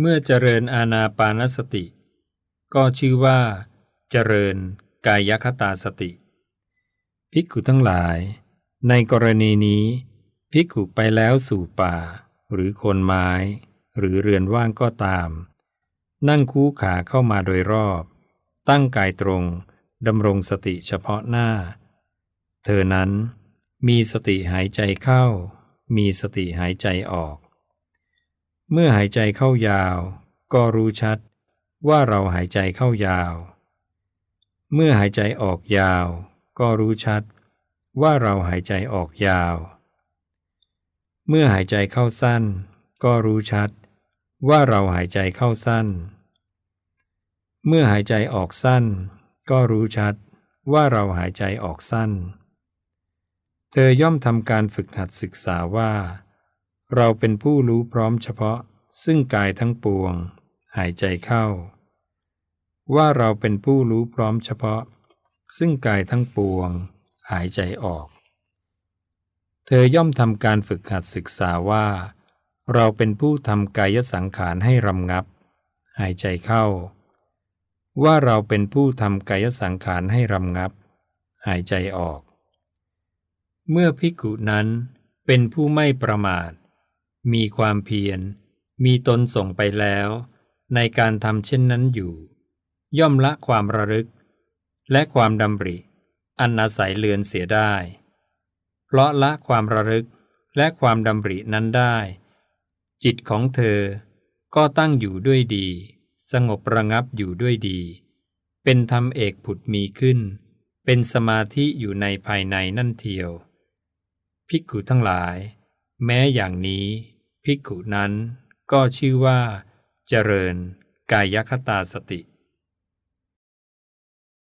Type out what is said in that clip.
เมื่อเจริญอาณาปานสติ ก็ชื่อว่า เจริญกายคตาสติ ภิกขุทั้งหลาย ในกรณีนี้ ภิกขุไปแล้วสู่ป่า หรือโคนไม้ หรือเรือนว่างก็ตาม นั่งคู่ขาเข้ามาโดยรอบ ตั้งกายตรงดำรงสติเฉพาะหน้า เธอนั้นมีสติหายใจเข้า มีสติหายใจออก เมื่อหายใจเข้ายาว ก็รู้ชัดว่าเราหายใจเข้ายาว เมื่อหายใจออกยาว ก็รู้ชัดว่าเราหายใจออกยาว เมื่อหายใจเข้าสั้น ก็รู้ชัดว่าเราหายใจเข้าสั้น เมื่อหายใจออกสั้น ก็รู้ชัดว่าเราหายใจออกสั้น เธอย่อมทำการฝึกหัดศึกษาว่า เราเป็นผู้รู้พร้อมเฉพาะ ซึ่งกายทั้งปวง หายใจเข้า ว่าเราเป็นผู้รู้พร้อมเฉพาะ ซึ่งกายทั้งปวง หายใจออก เธอย่อมทำการฝึกหัดศึกษาว่า เราเป็นผู้ทำกายสังขารให้รำงับ หายใจเข้า ว่าเราเป็นผู้ทำกายสังขารให้รำงับ หายใจออก เมื่อภิกุนั้นเป็นผู้ไม่ประมาท มีความเพียร มีตนส่งไปแล้ว ในการทำเช่นนั้นอยู่ ย่อมละความระลึก และความดำริ อันอาศัยเลือนเสียได้ เพราะละความระลึกและความดำรินั้นได้ จิตของเธอก็ตั้งอยู่ด้วยดี สงบระงับอยู่ด้วยดี เป็นธรรมเอกผุดมีขึ้น เป็นสมาธิอยู่ในภายในนั่นเทียว ภิกขุทั้งหลาย แม้อย่างนี้ ภิกขุนั้นก็ชื่อว่า เจริญกายคตาสติ